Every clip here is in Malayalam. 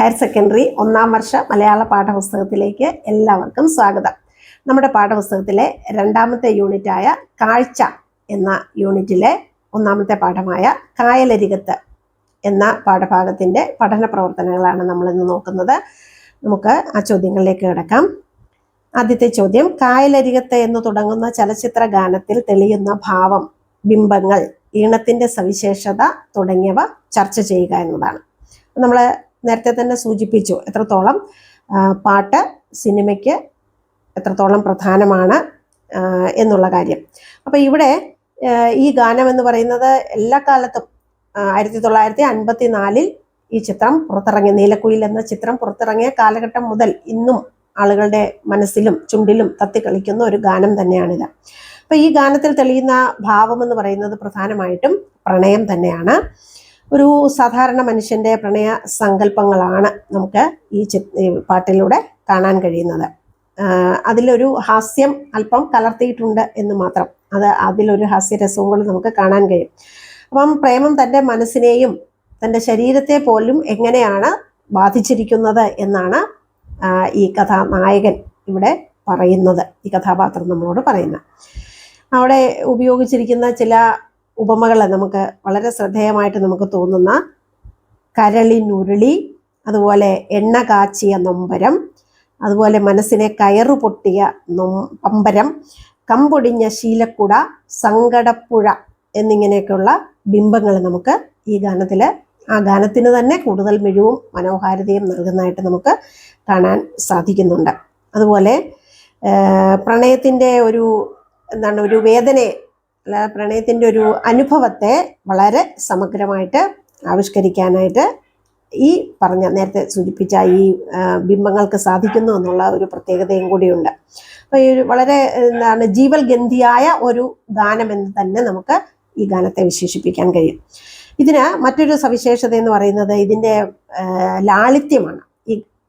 ഹയർ സെക്കൻഡറി ഒന്നാം വർഷ മലയാള പാഠപുസ്തകത്തിലേക്ക് എല്ലാവർക്കും സ്വാഗതം. നമ്മുടെ പാഠപുസ്തകത്തിലെ രണ്ടാമത്തെ യൂണിറ്റായ കാഴ്ച എന്ന യൂണിറ്റിലെ ഒന്നാമത്തെ പാഠമായ കായലരികത്ത് എന്ന പാഠഭാഗത്തിന്റെ പഠന പ്രവർത്തനങ്ങളാണ് നമ്മളിന്ന് നോക്കുന്നത്. നമുക്ക് ആ ചോദ്യങ്ങളിലേക്ക് കിടക്കാം. ആദ്യത്തെ ചോദ്യം കായലരികത്ത് എന്ന് തുടങ്ങുന്ന ചലച്ചിത്ര ഗാനത്തിൽ തെളിയുന്ന ഭാവം ബിംബങ്ങൾ ഈണത്തിന്റെ സവിശേഷത തുടങ്ങിയവ ചർച്ച ചെയ്യുക എന്നതാണ്. നമ്മൾ നേരത്തെ തന്നെ സൂചിപ്പിച്ചു. എത്രത്തോളം പാട്ട് സിനിമയ്ക്ക് എത്രത്തോളം പ്രധാനമാണ് എന്നുള്ള കാര്യം. അപ്പോൾ ഇവിടെ ഈ ഗാനം എന്ന് പറയുന്നത് എല്ലാ കാലത്തും ആയിരത്തി തൊള്ളായിരത്തി അൻപത്തി നാലിൽ ഈ ചിത്രം പുറത്തിറങ്ങിയ നീലക്കുയിൽ എന്ന ചിത്രം പുറത്തിറങ്ങിയ കാലഘട്ടം മുതൽ ഇന്നും ആളുകളുടെ മനസ്സിലും ചുണ്ടിലും തത്തിക്കളിക്കുന്ന ഒരു ഗാനം തന്നെയാണിത് അപ്പം ഈ ഗാനത്തിൽ തെളിയുന്ന ഭാവം എന്ന് പറയുന്നത് പ്രധാനമായിട്ടും പ്രണയം തന്നെയാണ്. ഒരു സാധാരണ മനുഷ്യന്റെ പ്രണയ സങ്കല്പങ്ങളാണ് നമുക്ക് ഈ പാട്ടിലൂടെ കാണാൻ കഴിയുന്നത്. അതിലൊരു ഹാസ്യം അല്പം കലർത്തിയിട്ടുണ്ട് എന്ന് മാത്രം. അത് അതിലൊരു ഹാസ്യരസവും കൂടി നമുക്ക് കാണാൻ കഴിയും. അപ്പം പ്രേമം തന്റെ മനസ്സിനെയും തന്റെ ശരീരത്തെ പോലും എങ്ങനെയാണ് ബാധിച്ചിരിക്കുന്നത് എന്നാണ് ഈ കഥാനായകൻ ഇവിടെ പറയുന്നത്. ഈ കഥാപാത്രം നമ്മളോട് പറയുന്നത്. അവിടെ ഉപയോഗിച്ചിരിക്കുന്ന ചില ഉപമകൾ നമുക്ക് വളരെ ശ്രദ്ധേയമായിട്ട് നമുക്ക് തോന്നുന്ന കരളിനുരുളി അതുപോലെ എണ്ണ കാച്ചിയ നൊമ്പരം അതുപോലെ മനസ്സിനെ കയറു പൊട്ടിയ നൊം പമ്പരം കമ്പൊടിഞ്ഞ ശീലക്കുട സങ്കടപ്പുഴ എന്നിങ്ങനെയൊക്കെയുള്ള ബിംബങ്ങൾ നമുക്ക് ഈ ഗാനത്തിൽ ആ ഗാനത്തിന് തന്നെ കൂടുതൽ മിഴിവും മനോഹാരിതയും നൽകുന്നതായിട്ട് നമുക്ക് കാണാൻ സാധിക്കുന്നുണ്ട്. അതുപോലെ പ്രണയത്തിന്റെ ഒരു എന്താണ് ഒരു വേദനയെ പ്രണയത്തിന്റെ ഒരു അനുഭവത്തെ വളരെ സമഗ്രമായിട്ട് ആവിഷ്കരിക്കാനായിട്ട് ഈ പറഞ്ഞ നേരത്തെ സൂചിപ്പിച്ച ഈ ബിംബങ്ങൾക്ക് സാധിക്കുന്നു എന്നുള്ള ഒരു പ്രത്യേകതയും കൂടിയുണ്ട്. അപ്പോൾ ഈ വളരെ എന്താണ് ജീവൽഗന്ധിയായ ഒരു ഗാനം എന്ന് തന്നെ നമുക്ക് ഈ ഗാനത്തെ വിശേഷിപ്പിക്കാൻ കഴിയും. ഇതിന് മറ്റൊരു സവിശേഷത എന്ന് പറയുന്നത് ഇതിന്റെ ലാളിത്യമാണ്.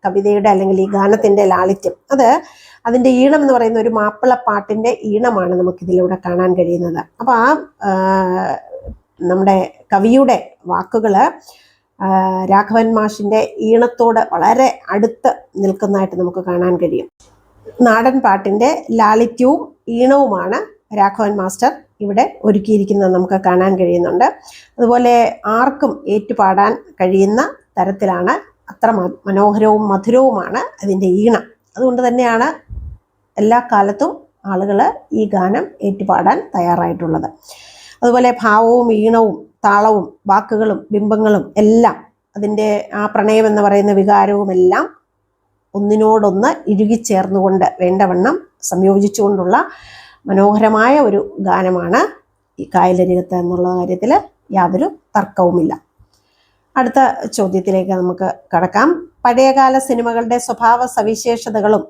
കവിതയുടെ അല്ലെങ്കിൽ ഈ ഗാനത്തിന്റെ ലാളിത്യം. അത് അതിന്റെ ഈണം എന്ന് പറയുന്ന ഒരു മാപ്പിളപ്പാട്ടിന്റെ ഈണമാണ് നമുക്കിതിലൂടെ കാണാൻ കഴിയുന്നത്. അപ്പോൾ ആ നമ്മുടെ കവിയുടെ വാക്കുകൾ രാഘവൻ മാഷിന്റെ ഈണത്തോട് വളരെ അടുത്ത് നിൽക്കുന്നതായിട്ട് നമുക്ക് കാണാൻ കഴിയും. നാടൻ പാട്ടിന്റെ ലാളിത്യവും ഈണവുമാണ് രാഘവൻ മാസ്റ്റർ ഇവിടെ ഒരുക്കിയിരിക്കുന്നത് നമുക്ക് കാണാൻ കഴിയുന്നുണ്ട്. അതുപോലെ ആർക്കും ഏറ്റുപാടാൻ കഴിയുന്ന തരത്തിലാണ് അത്ര മനോഹരവും മധുരവുമാണ് അതിന്റെ ഈണം. അതുകൊണ്ട് തന്നെയാണ് എല്ലാ കാലത്തും ആളുകൾ ഈ ഗാനം ഏറ്റുപാടാൻ തയ്യാറായിട്ടുള്ളത്. അതുപോലെ ഭാവവും ഈണവും താളവും വാക്കുകളും ബിംബങ്ങളും എല്ലാം അതിന്റെ ആ പ്രണയം എന്ന് പറയുന്ന വികാരവും എല്ലാം ഒന്നിനോടൊന്ന് ഇഴുകിച്ചേർന്നുകൊണ്ട് വേണ്ടവണ്ണം സംയോജിച്ചുകൊണ്ടുള്ള മനോഹരമായ ഒരു ഗാനമാണ് ഈ കായലരികത്ത് എന്നുള്ള കാര്യത്തിൽ യാതൊരു തർക്കവുമില്ല. അടുത്ത ചോദ്യത്തിലേക്ക് നമുക്ക് കടക്കാം. പഴയകാല സിനിമകളുടെ സ്വഭാവ സവിശേഷതകളും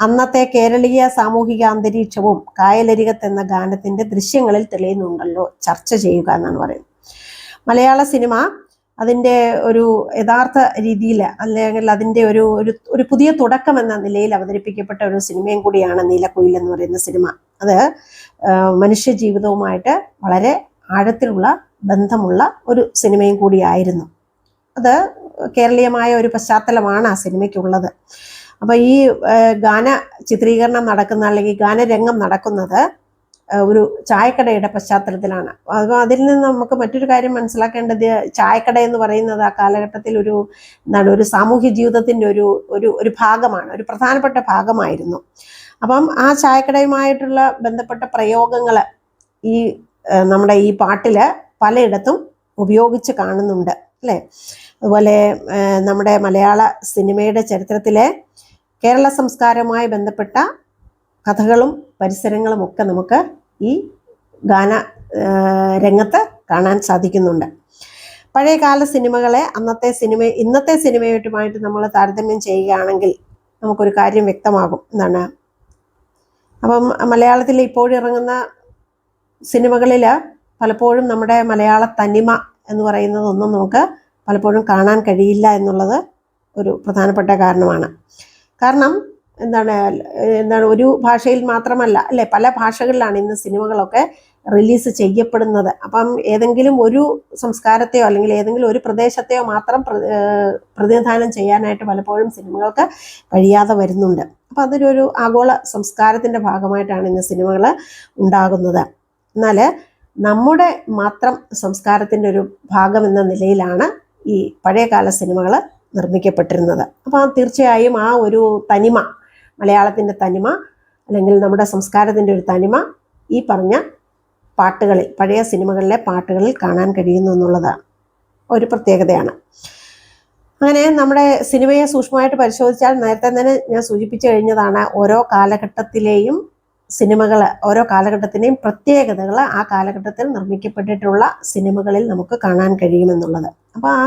അന്നത്തെ കേരളീയ സാമൂഹിക അന്തരീക്ഷവും കായലരികത്ത് എന്ന ഗാനത്തിന്റെ ദൃശ്യങ്ങളിൽ തെളിയുന്നുണ്ടല്ലോ. ചർച്ച ചെയ്യുക എന്നാണ് പറയുന്നത്. മലയാള സിനിമ അതിന്റെ ഒരു യഥാർത്ഥ രീതിയിൽ അല്ലെങ്കിൽ അതിന്റെ ഒരു ഒരു പുതിയ തുടക്കം എന്ന നിലയിൽ അവതരിപ്പിക്കപ്പെട്ട ഒരു സിനിമയും കൂടിയാണ് നീലക്കുയിൽ എന്ന് പറയുന്ന സിനിമ. അത് മനുഷ്യ ജീവിതവുമായിട്ട് വളരെ ആഴത്തിലുള്ള ബന്ധമുള്ള ഒരു സിനിമയും കൂടിയായിരുന്നു. അത് കേരളീയമായ ഒരു പശ്ചാത്തലമാണ് ആ സിനിമയ്ക്കുള്ളത്. അപ്പോൾ ഈ ഗാന ചിത്രീകരണം നടക്കുന്ന അല്ലെങ്കിൽ ഗാനരംഗം നടക്കുന്നത് ഒരു ചായക്കടയുടെ പശ്ചാത്തലത്തിലാണ്. അപ്പോൾ അതിൽ നിന്ന് നമുക്ക് മറ്റൊരു കാര്യം മനസ്സിലാക്കേണ്ടത് ചായക്കട എന്ന് പറയുന്നത് ആ കാലഘട്ടത്തിൽ ഒരു എന്താണ് ഒരു സാമൂഹ്യ ജീവിതത്തിന്റെ ഒരു ഒരു ഒരു ഭാഗമാണ് ഒരു പ്രധാനപ്പെട്ട ഭാഗമായിരുന്നു. അപ്പം ആ ചായക്കടയുമായിട്ടുള്ള ബന്ധപ്പെട്ട പ്രയോഗങ്ങൾ ഈ നമ്മുടെ ഈ പാട്ടിൽ പലയിടത്തും ഉപയോഗിച്ച് കാണുന്നുണ്ട്. അല്ലേ? അതുപോലെ നമ്മുടെ മലയാള സിനിമയുടെ ചരിത്രത്തിലെ കേരള സംസ്കാരവുമായി ബന്ധപ്പെട്ട കഥകളും പരിസരങ്ങളും ഒക്കെ നമുക്ക് ഈ ഗാന രംഗത്ത് കാണാൻ സാധിക്കുന്നുണ്ട്. പഴയകാല സിനിമകളെ അന്നത്തെ സിനിമ ഇന്നത്തെ സിനിമയുമായിട്ട് നമ്മൾ താരതമ്യം ചെയ്യുകയാണെങ്കിൽ നമുക്കൊരു കാര്യം വ്യക്തമാകും. എന്നാണ് അപ്പം മലയാളത്തിൽ ഇപ്പോഴിറങ്ങുന്ന സിനിമകളിൽ പലപ്പോഴും നമ്മുടെ മലയാള തനിമ എന്ന് പറയുന്നതൊന്നും നമുക്ക് പലപ്പോഴും കാണാൻ കഴിയില്ല എന്നുള്ളത് ഒരു പ്രധാനപ്പെട്ട കാരണമാണ്. കാരണം എന്താണ് എന്താണ് ഒരു ഭാഷയിൽ മാത്രമല്ല അല്ലേ പല ഭാഷകളിലാണ് ഇന്ന് സിനിമകളൊക്കെ റിലീസ് ചെയ്യപ്പെടുന്നത്. അപ്പം ഏതെങ്കിലും ഒരു സംസ്കാരത്തെയോ അല്ലെങ്കിൽ ഏതെങ്കിലും ഒരു പ്രദേശത്തെയോ മാത്രം പ്രതിനിധാനം ചെയ്യാനായിട്ട് പലപ്പോഴും സിനിമകൾക്ക് കഴിയാതെ വരുന്നുണ്ട്. അപ്പം അതൊരു ആഗോള സംസ്കാരത്തിന്റെ ഭാഗമായിട്ടാണ് ഇന്ന് സിനിമകൾ ഉണ്ടാകുന്നത്. എന്നാൽ നമ്മുടെ മാത്രം സംസ്കാരത്തിന്റെ ഒരു ഭാഗം എന്ന നിലയിലാണ് ഈ പഴയകാല സിനിമകൾ നിർമ്മിക്കപ്പെട്ടിരുന്നത്. അപ്പോൾ ആ തീർച്ചയായും ആ ഒരു തനിമ മലയാളത്തിന്റെ തനിമ അല്ലെങ്കിൽ നമ്മുടെ സംസ്കാരത്തിന്റെ ഒരു തനിമ ഈ പറഞ്ഞ പാട്ടുകളിൽ പഴയ സിനിമകളിലെ പാട്ടുകളിൽ കാണാൻ കഴിയുന്നു എന്നുള്ളതാണ് ഒരു പ്രത്യേകതയാണ്. അങ്ങനെ നമ്മുടെ സിനിമയെ സൂക്ഷ്മമായിട്ട് പരിശോധിച്ചാൽ നേരത്തെ തന്നെ ഞാൻ സൂചിപ്പിച്ചു കഴിഞ്ഞതാണ് ഓരോ കാലഘട്ടത്തിലെയും സിനിമകൾ ഓരോ കാലഘട്ടത്തിന്റെയും പ്രത്യേകതകൾ ആ കാലഘട്ടത്തിൽ നിർമ്മിക്കപ്പെട്ടിട്ടുള്ള സിനിമകളിൽ നമുക്ക് കാണാൻ കഴിയുമെന്നുള്ളത്. അപ്പോൾ ആ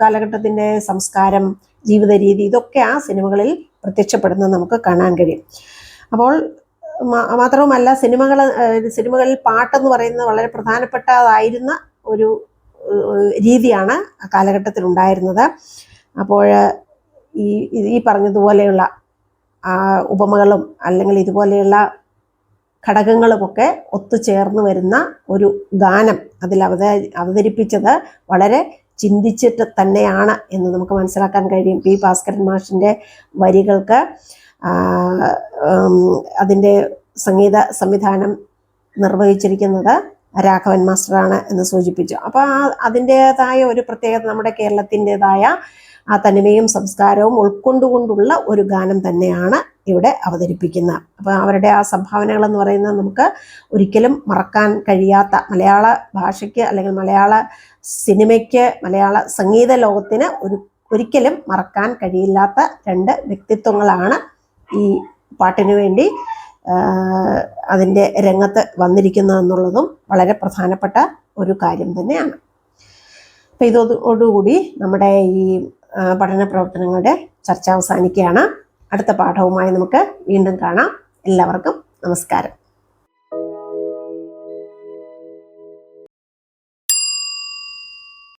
കാലഘട്ടത്തിന്റെ സംസ്കാരം ജീവിത രീതി ഇതൊക്കെ ആ സിനിമകളിൽ പ്രത്യക്ഷപ്പെടുന്നത് നമുക്ക് കാണാൻ കഴിയും. അപ്പോൾ മാത്രവുമല്ല സിനിമകൾ സിനിമകളിൽ പാട്ടെന്ന് പറയുന്നത് വളരെ പ്രധാനപ്പെട്ടതായിരുന്ന ഒരു രീതിയാണ് ആ കാലഘട്ടത്തിൽ ഉണ്ടായിരുന്നത് അപ്പോൾ ഈ ഈ പറഞ്ഞതുപോലെയുള്ള ഉപമകളും അല്ലെങ്കിൽ ഇതുപോലെയുള്ള ഘടകങ്ങളുമൊക്കെ ഒത്തുചേർന്ന് വരുന്ന ഒരു ഗാനം അതിൽ അവത അവതരിപ്പിച്ചത് വളരെ ചിന്തിച്ചിട്ട് തന്നെയാണ് എന്ന് നമുക്ക് മനസ്സിലാക്കാൻ കഴിയും. പി ഭാസ്കരൻ മാഷിന്റെ വരികൾക്ക് അതിന്റെ സംഗീത സംവിധാനം നിർവഹിച്ചിരിക്കുന്നത് രാഘവൻ മാസ്റ്ററാണ് എന്ന് സൂചിപ്പിച്ചു. അപ്പോൾ ആ അതിന്റേതായ ഒരു പ്രത്യേകത നമ്മുടെ കേരളത്തിന്റെതായ ആ തനിമയും സംസ്കാരവും ഉൾക്കൊണ്ടുകൊണ്ടുള്ള ഒരു ഗാനം തന്നെയാണ് ഇവിടെ അവതരിപ്പിക്കുന്നത്. അപ്പോൾ അവരുടെ ആ സംഭാവനകൾ എന്ന് പറയുന്നത് നമുക്ക് ഒരിക്കലും മറക്കാൻ കഴിയാത്ത മലയാള ഭാഷയ്ക്ക് അല്ലെങ്കിൽ മലയാള സിനിമയ്ക്ക് മലയാള സംഗീത ലോകത്തിന് ഒരു ഒരിക്കലും മറക്കാൻ കഴിയില്ലാത്ത രണ്ട് വ്യക്തിത്വങ്ങളാണ് ഈ പാട്ടിന് വേണ്ടി അതിന്റെ രംഗത്ത് വന്നിരിക്കുന്നത് എന്നുള്ളതും വളരെ പ്രധാനപ്പെട്ട ഒരു കാര്യം തന്നെയാണ്. അപ്പം ഇതോടുകൂടി നമ്മുടെ ഈ പഠന പ്രവർത്തനങ്ങളുടെ ചർച്ച അവസാനിക്കുകയാണ്. അടുത്ത പാഠവുമായി നമുക്ക് വീണ്ടും കാണാം. എല്ലാവർക്കും നമസ്കാരം.